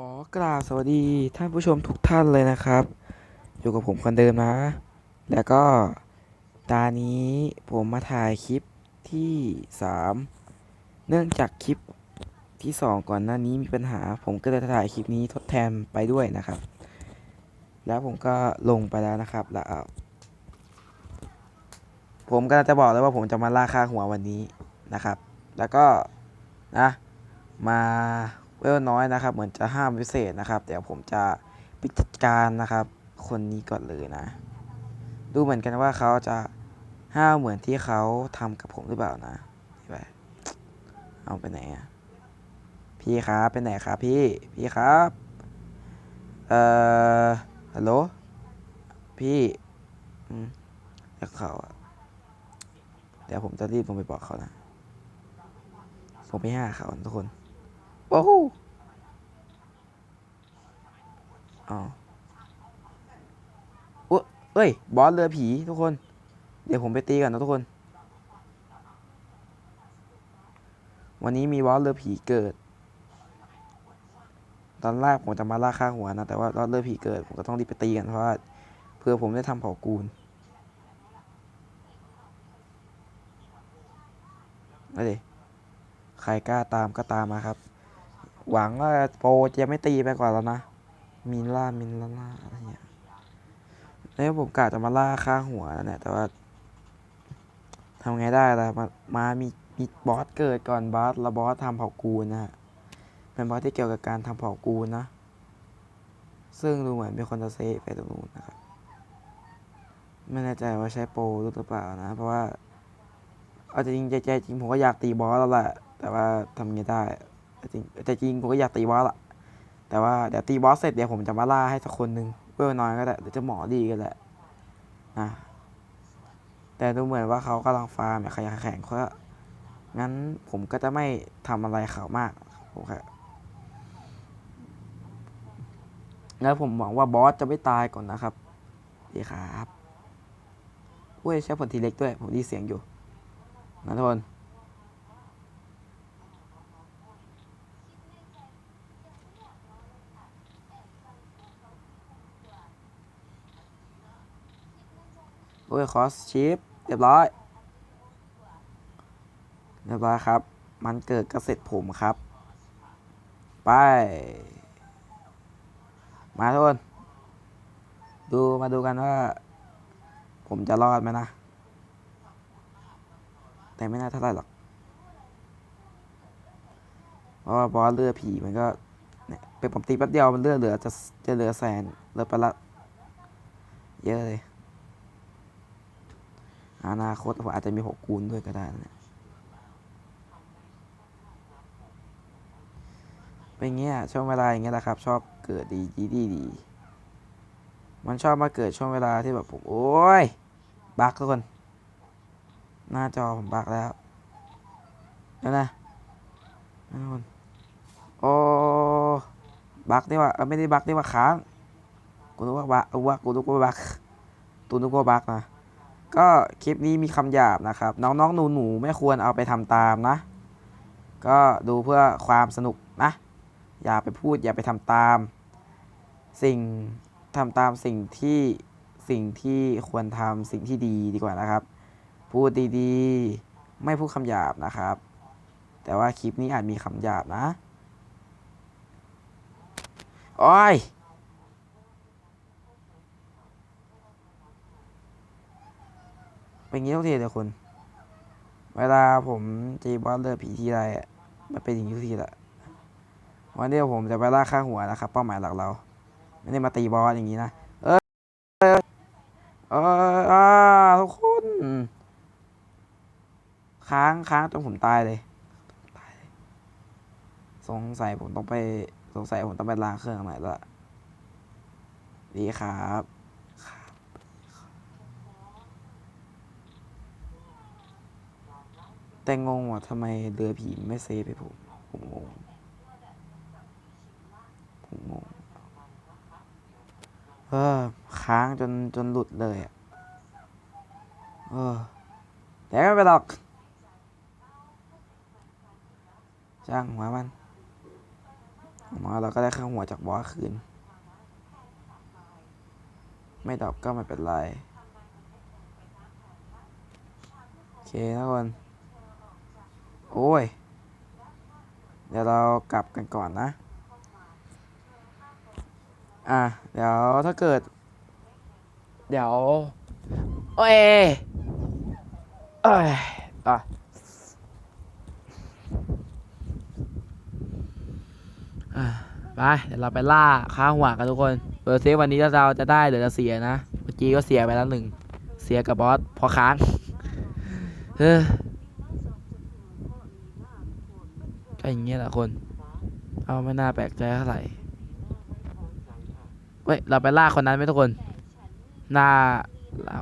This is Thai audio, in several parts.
ขอกราบสวัสดีท่านผู้ชมทุกท่านเลยนะครับ อยู่กับผมคนเดิมนะ แล้วก็ตานี้ผมมาถ่ายคลิปที่ 3 เนื่องจากคลิปที่ 2 ก่อนหน้านี้มีปัญหา ผมก็เลยถ่ายคลิปนี้ทดแทนไปด้วยนะครับ แล้วผมก็ลงไปแล้วนะครับแล้วผมก็จะบอกเลยว่าผมจะมาล่าค่าหัววันนี้นะครับ แล้วก็นะมา เวลน้อยนะครับ เหมือนจะห้ามพิเศษนะครับ เดี๋ยวผมจะปิดจัดการนะครับ คนนี้ก่อนเลยนะ ดูเหมือนกันว่าเขาจะห้าวเหมือนที่เขาทำกับผมหรือเปล่านะไปเอาไปไหนอะพี่ครับไปไหนครับพี่พี่ครับเอ่อฮัลโหลพี่อืมเดี๋ยวเขาอะเดี๋ยวผมจะรีบลงไปบอกเขานะส่งไปห้าเขาทุกคน โอ้โหอ๋อเอ้ย บอสเรือผีทุกคน เดี๋ยวผมไปตีก่อนนะทุกคน วันนี้มีบอสเรือผีเกิด ตอนแรกผมจะมาล่าข้าหัวนะ แต่ว่าบอสเรือผีเกิด ผมก็ต้องรีบไปตีกันเพราะว่าเพื่อผมได้ทำเผากูลเอาดิใครกล้าตามก็ตามมาครับ หวังว่าโปรจะไม่ตีไปก่อนแล้วนะ มินล่า มินล่าอะไรเงี้ยแล้วผมกะจะมาล่าข้างหัวนั่นแหละแต่ว่าทำไงได้ล่ะมามามีมีบอสเกิดก่อนบอสแล้วบอสทำเผ่ากูนะฮะเป็นบอสที่เกี่ยวกับการทำเผ่ากูนะ ซึ่งดูเหมือนเป็นคนจะเซฟไปตรงนู้นนะครับไม่แน่ใจว่าใช้โปรหรือเปล่านะ เพราะว่า เอาจริงๆใจจริงผมก็อยากตีบอสแล้วแหละแต่ว่าทำไงได้ จริงแต่จริงผมก็อยากตีบอสละแต่ว่าเดี๋ยวตีบอสเสร็จเดี๋ยวผมจะมาล่าให้สักคนหนึ่งเพื่อน้อยก็ได้เดี๋ยวจะหมอดีกันแหละนะแต่ดูเหมือนว่าเขากำลังฟาร์มขยันแข่งเขางั้นผมก็จะไม่ทำอะไรเขามากผมแค่แล้วผมหวังว่าบอสจะไม่ตายก่อนนะครับดีครับอุ้ยใช้ผลทีเล็กด้วย ผมไดีเสียงอยู่นะทุกคน โอ้ยคอสชิปเรียบร้อย เรียบร้อยครับ มันเกิดก็เสร็จผมครับ ไป มาทุกคน ดูมาดูกันว่า ผมจะรอดไหมนะ แต่ไม่น่าเท่าไหร่หรอก เพราะว่าบอสเลือดผีมันก็เนี่ยเป็นผมตีแป๊บเดียวมันเลือดเหลือจะจะเหลือแสนเหลือไปละเยอะเลย อนาคตผมอาจจะมีหกคูณด้วยก็ได้นะเนี่ยเป็นเงี้ยช่วงเวลาอย่างเงี้ยแหละครับ ชอบเกิดดีดีดีดีมันชอบมาเกิดช่วงเวลาที่แบบผมโอ้ยบักทุกคน หน้าจอผมบักแล้วแล้วนะนะทุกคนโอ้บักนี่ว่าไม่ได้บักนี่ว่าค้างกูนึกว่าบักว่ากูนึกว่าบักตูนึกว่าบักนะ ก็คลิปนี้มีคำหยาบนะครับ น้องๆหนูหนูๆไม่ควรเอาไปทำตามนะ ก็ดูเพื่อความสนุกนะ อย่าไปพูดอย่าไปทำตาม สิ่งทำตามสิ่งที่สิ่งที่ควรทำสิ่งที่ดีดีกว่านะครับ พูดดีๆ ไม่พูดคำหยาบนะครับ แต่ว่าคลิปนี้อาจมีคำหยาบนะ โอ้ย เป็นงี้ทุกทีเลยคุณ เวลาผมจีบอสเลือดผีทีไรอะมันเป็นอย่างนี้ทุกทีแหละวันนี้ผมจะไปล่าข้าหัวนะครับ เป้าหมายหลักเรา ไม่ได้มาตีบอสอย่างนี้นะเออเออเอออ่าทุกคน ค้างค้างจนผมตายเลย สงสัยผมต้องไป สงสัยผมต้องไปล้างเครื่องใหม่แล้วล่ะดีครับ แต่งงว่าทำไมเรือผีไม่เซฟให้ผมผมงงผมงงเออค้างจนจนหลุดเลยอะเออแต่ไม่เป็นไรหรอกช่างหัวมันอย่าน้อยเราก็ได้ค่าหัวจากบอสคืน ไม่ดอปก็ไม่เป็นไร โอเคทุกคน โอ้ย เดี๋ยวเรากลับกันก่อนนะ อะ เดี๋ยวถ้าเกิด เดี๋ยว โอ้ยเอ้ยอะไป เดี๋ยวเราไปล่าค้าหัวกันทุกคนเปิดเซฟวันนี้เราจะได้หรือจะเสียนะ เมื่อกี้ก็เสียไปแล้วหนึ่ง เสียกับบอสพอค้าง เฮ้ยก็ อย่างเงี้ยแหละคน เอาไม่น่าแปลกใจเท่าไหร่เว้ย เราไปล่าคนนั้นไหมทุกคน หน้าเรา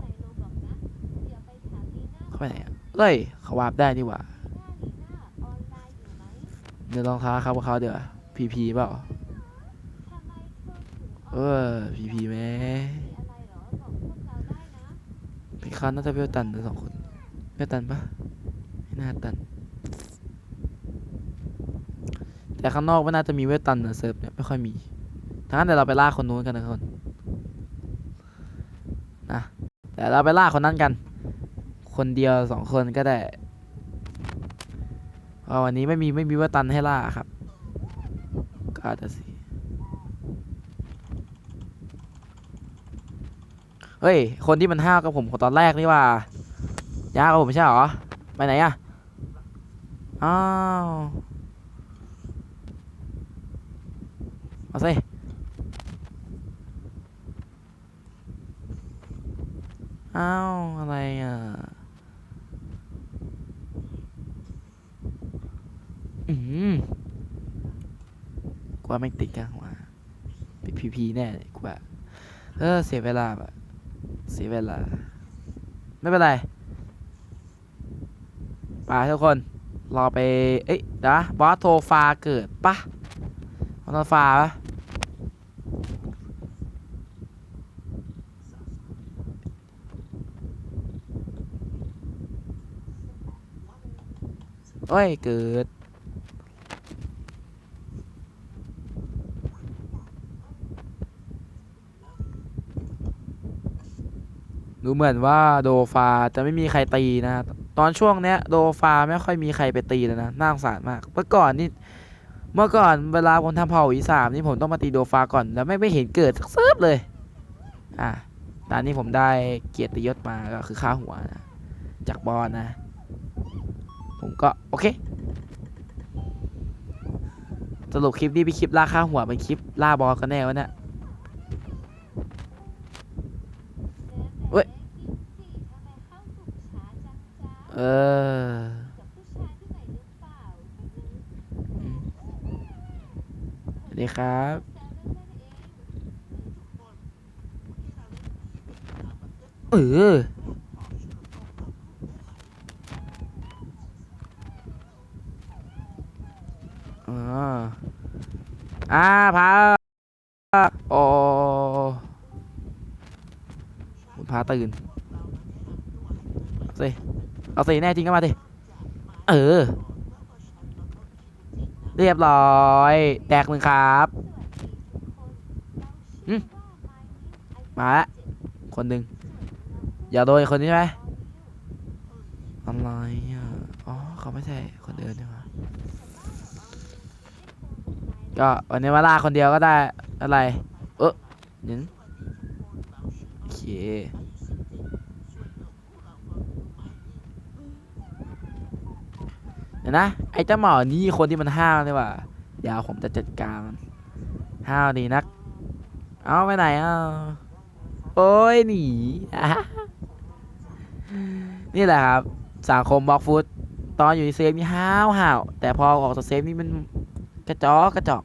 เขาไปไหนอะเอ้ยเขาวาร์ปได้นี่หว่า เดี๋ยวลองท้าเขาพวกเขาเดี๋ยวพีพีเปล่า เออพีพีไหมพี่คันน่าจะเวตันทั้งสองคนเวตันปะไม่น่าตัน แต่ข้างนอกไม่น่าจะมีเวลตันนะเซิร์ฟเนี่ยไม่ค่อยมีทั้งนั้นเดี๋ยวเราไปล่าคนนู้นกันนะคนนะเดี๋ยวเราไปล่าคนนั้นกัน คนเดียวสองคนก็ได้เพราะวันนี้ไม่มีไม่มีเวลตันให้ล่าครับก็อาจจะสิเฮ้ย คนที่มันห้าวกับผมคนตอนแรกนี่ว่ายากกับผมใช่หรอ ไปไหนอะอ้าว เอาสิอ้าวอะไรอะอืมกว่าไม่ติดกันหัวปิดพีพีแน่กว่าเออเสียเวลาแบบเสียเวลา ไม่เป็นไรไปทุกคน รอไป เอ้ยเดี๋ยวนะบอสโทรฟาเกิดปะ บอสโทรฟาปะเอ้ย เกิด ดูเหมือนว่าโดฟาจะไม่มีใครตีนะ ตอนช่วงเนี้ย โดฟาไม่ค่อยมีใครไปตีเลยนะ น่าสงสารมาก เมื่อก่อนนี่ เมื่อก่อนเวลาผมทำเผ่าอีสามนี่ผมต้องมาตีโดฟาก่อนแล้วไม่ไม่เห็นเกิดสักเซิร์ฟเลย อะตอนนี้ผมได้เกียรติยศมาก็คือค่าหัวนะจากบอลนะ ผมก็โอเคสรุปคลิปนี้เป็นคลิปล่าค่าหัวเป็นคลิปล่าบอลกันแน่วะเนี่ยเว้ยเออมส วัสดีครับเอออ่าอ่าพาโอ้คุณพาตื่นเอาสิเอาสิแน่จริงก็มาดิเออ เรียบร้อยแตกหนึ่งครับอืมมาละคนหนึ่งอย่าโดนคนนี้ไหมอะไรอะอ๋อเขาไม่ใช่คนเดินใช่ไหมก็วันนี้มาล่าคนเดียวก็ได้อะไร เออเดี๋ยวนะโอเค เดี๋ยว นะ ไอ้เจ้าหมอนี่คนที่มันห้าวนี่ว่าเดี๋ยวผมจะจัดการมันห้าวดีนัก เอาไปไหนอะโอ้ยหนีนี่แหละครับ สังคมบล็อกฟุตตอนอยู่ในเซฟนี่ห้าวห่าวแต่พอออกจากเซฟนี่มันกระจอกกระจอก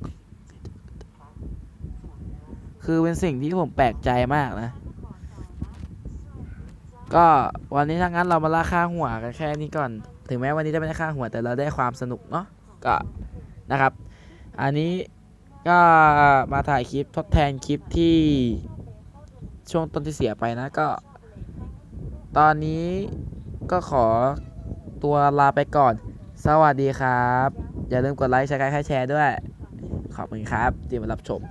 คือเป็นสิ่งที่ผมแปลกใจมากนะ ก็วันนี้ถ้างั้นเรามาล่าค่าหัวกันแค่นี้ก่อน ถึงแม้วันนี้จะไม่ได้ค่าหัวแต่เราได้ความสนุกเนาะก็นะครับ อันนี้ก็มาถ่ายคลิปทดแทนคลิปที่ช่วงต้นที่เสียไปนะก็ ตอนนี้ก็ขอตัวลาไปก่อน สวัสดีครับ อย่าลืมกดไลค์แชร์แชร์ด้วยขขอบคุณครับที่มารับชม